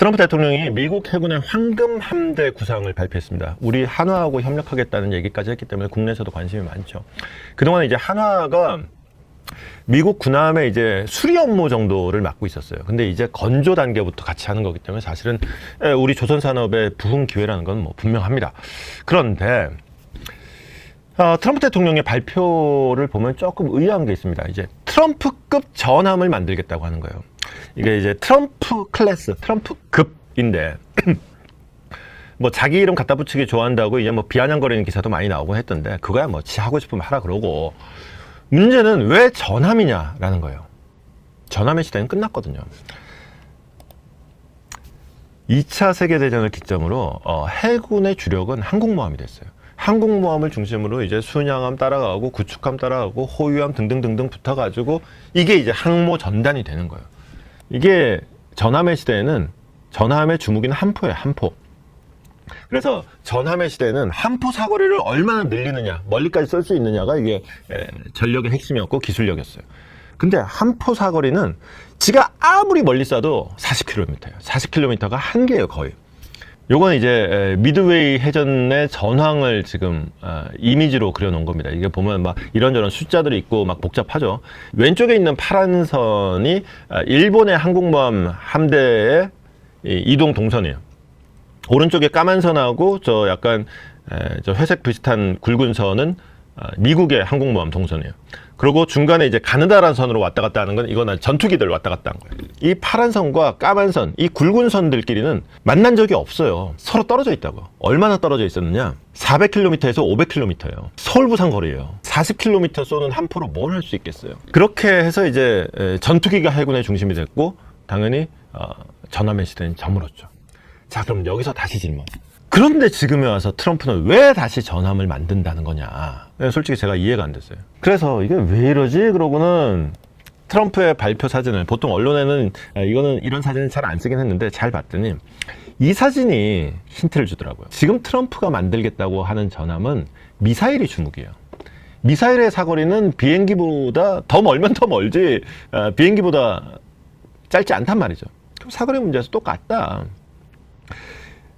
트럼프 대통령이 미국 해군의 황금 함대 구상을 발표했습니다. 우리 한화하고 협력하겠다는 얘기까지 했기 때문에 국내에서도 관심이 많죠. 그동안 이제 한화가 미국 군함의 이제 수리 업무 정도를 맡고 있었어요. 근데 이제 건조 단계부터 같이 하는 거기 때문에 사실은 에, 우리 조선 산업의 부흥 기회라는 건 뭐 분명합니다. 그런데 어, 트럼프 대통령의 발표를 보면 조금 의아한 게 있습니다. 이제 트럼프급 전함을 만들겠다고 하는 거예요. 이게 이제 트럼프 클래스, 트럼프 급인데 뭐 자기 이름 갖다 붙이기 좋아한다고 이제 뭐 비아냥거리는 기사도 많이 나오고 했던데 그거야 뭐 지 하고 싶으면 하라 그러고 문제는 왜 전함이냐라는 거예요. 전함의 시대는 끝났거든요. 2차 세계대전을 기점으로 어, 해군의 주력은 항공모함이 됐어요. 항공모함을 중심으로 이제 순양함 따라가고 구축함 따라가고 호위함 등등등등 붙어가지고 이게 이제 항모 전단이 되는 거예요. 이게 전함의 시대에는 전함의 주무기는 한 포예요, 한 포. 그래서 전함의 시대는 한포 사거리를 얼마나 늘리느냐, 멀리까지 쏠 수 있느냐가 이게 에, 전력의 핵심이었고 기술력이었어요. 근데 한포 사거리는 지가 아무리 멀리 쏴도 40km예요. 40km가 한계예요, 거의. 요건 이제 에, 미드웨이 해전의 전황을 지금 아, 이미지로 그려놓은 겁니다. 이게 보면 막 이런저런 숫자들이 있고 막 복잡하죠. 왼쪽에 있는 파란 선이 아, 일본의 항공모함 함대의 이 이동 동선이에요. 오른쪽에 까만 선하고 저 약간 에, 저 회색 비슷한 굵은 선은 아, 미국의 항공모함 동선이에요. 그리고 중간에 이제 가느다란 선으로 왔다 갔다 하는 건 이거는 전투기들 왔다 갔다 한 거예요. 이 파란 선과 까만 선, 이 굵은 선들끼리는 만난 적이 없어요. 서로 떨어져 있다고. 얼마나 떨어져 있었느냐? 400km에서 500km예요. 서울 부산 거리예요. 40km 쏘는 한 포로 뭘 할 수 있겠어요? 그렇게 해서 이제 에, 전투기가 해군의 중심이 됐고 당연히 어, 전함의 시대는 저물었죠. 자, 그럼 여기서 다시 질문. 그런데 지금에 와서 트럼프는 왜 다시 전함을 만든다는 거냐? 네, 솔직히 제가 이해가 안 됐어요. 그래서 이게 왜 이러지? 그러고는 트럼프의 발표 사진을 보통 언론에는 아, 이거는 이런 사진은 잘안 쓰긴 했는데 잘 봤더니 이 사진이 힌트를 주더라고요. 지금 트럼프가 만들겠다고 하는 전함은 미사일이 주목이에요. 미사일의 사거리는 비행기보다 더 멀면 더 멀지 아, 비행기보다 짧지 않단 말이죠. 그럼 사거리 문제에서 똑같다.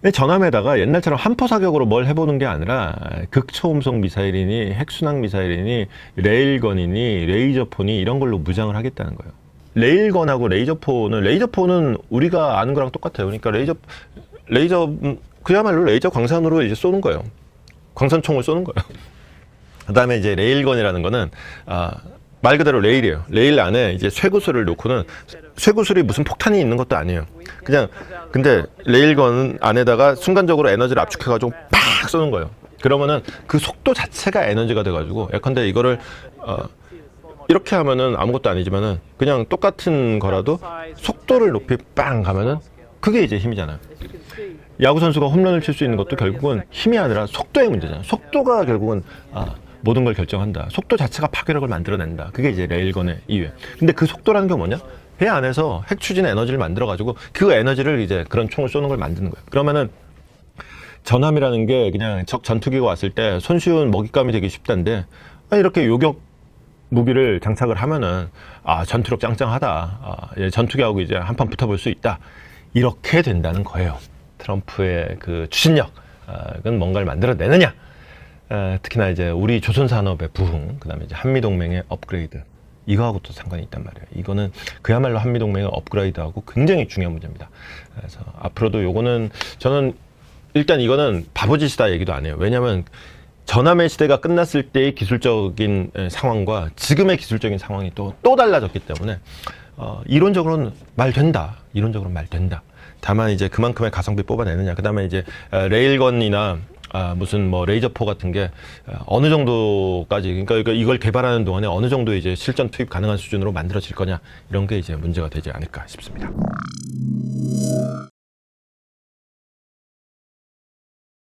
근데 전함에다가 옛날처럼 한포 사격으로 뭘 해보는 게 아니라 극초음속 미사일이니 핵순항 미사일이니 레일건이니 레이저폰이 이런 걸로 무장을 하겠다는 거예요. 레일건하고 레이저폰은 레이저폰은 우리가 아는 거랑 똑같아요. 그러니까 레이저 레이저 음, 그야말로 레이저 광선으로 이제 쏘는 거예요. 광선총을 쏘는 거예요. 그다음에 이제 레일건이라는 거는 아, 말 그대로 레일이에요. 레일 안에 이제 쇠구슬을 놓고는 쇠구슬이 무슨 폭탄이 있는 것도 아니에요. 그냥 근데 레일건 안에다가 순간적으로 에너지를 압축해가지고 팍 쏘는 거예요. 그러면은 그 속도 자체가 에너지가 돼가지고 예컨대 이거를 어, 이렇게 하면은 아무것도 아니지만은 그냥 똑같은 거라도 속도를 높이 빵 가면은 그게 이제 힘이잖아요. 야구 선수가 홈런을 칠 수 있는 것도 결국은 힘이 아니라 속도의 문제잖아요. 속도가 결국은 아, 모든 걸 결정한다. 속도 자체가 파괴력을 만들어낸다. 그게 이제 레일건의 이유. 근데 그 속도라는 게 뭐냐? 배 안에서 핵 추진 에너지를 만들어 가지고 그 에너지를 이제 그런 총을 쏘는 걸 만드는 거예요. 그러면은 전함이라는 게 그냥 적 전투기가 왔을 때 손쉬운 먹잇감이 되기 쉽다는데 아, 이렇게 요격 무기를 장착을 하면은 아 전투력 짱짱하다. 아, 예, 전투기하고 이제 한판 붙어볼 수 있다. 이렇게 된다는 거예요. 트럼프의 그 추진력은 뭔가를 만들어내느냐. 에, 특히나 이제 우리 조선 산업의 부흥, 그다음에 이제 한미 동맹의 업그레이드 이거하고 또 상관이 있단 말이에요. 이거는 그야말로 한미 동맹의 업그레이드하고 굉장히 중요한 문제입니다. 그래서 앞으로도 요거는 저는 일단 이거는 바보짓이다 얘기도 안 해요. 왜냐하면 전함의 시대가 끝났을 때의 기술적인 에, 상황과 지금의 기술적인 상황이 또 또 달라졌기 때문에 어, 이론적으로는 말 된다. 이론적으로는 말 된다. 다만 이제 그만큼의 가성비 뽑아내느냐. 그 다음에 이제 어, 레일건이나 아, 무슨 뭐 레이저포 같은 게 어, 어느 정도까지 그러니까 이거- 이걸 개발하는 동안에 어느 정도 이제 실전 투입 가능한 수준으로 만들어질 거냐 이런 게 이제 문제가 되지 않을까 싶습니다.